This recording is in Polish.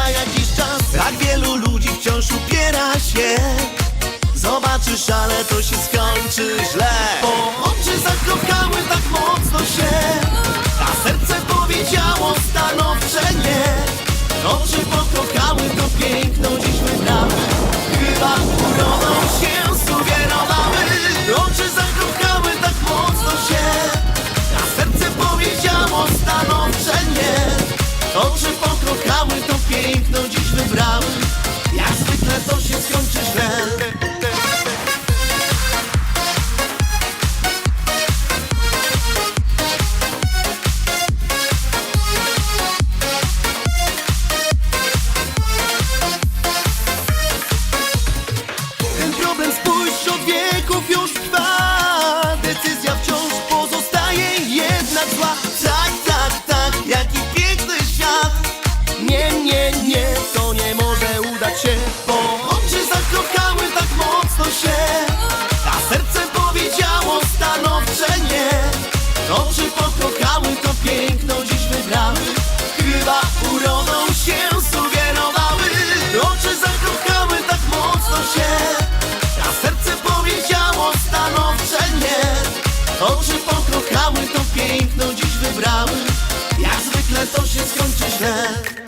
za jakiś czas. Tak wielu ludzi wciąż upiera się. Zobaczysz, ale to się skończy źle. piękną dziś wybrałeś Jak zwykle to się skończy źle. Ten problem spójrz od wieków już trwa. Decyzja wciąż pozostaje jednak zła. love.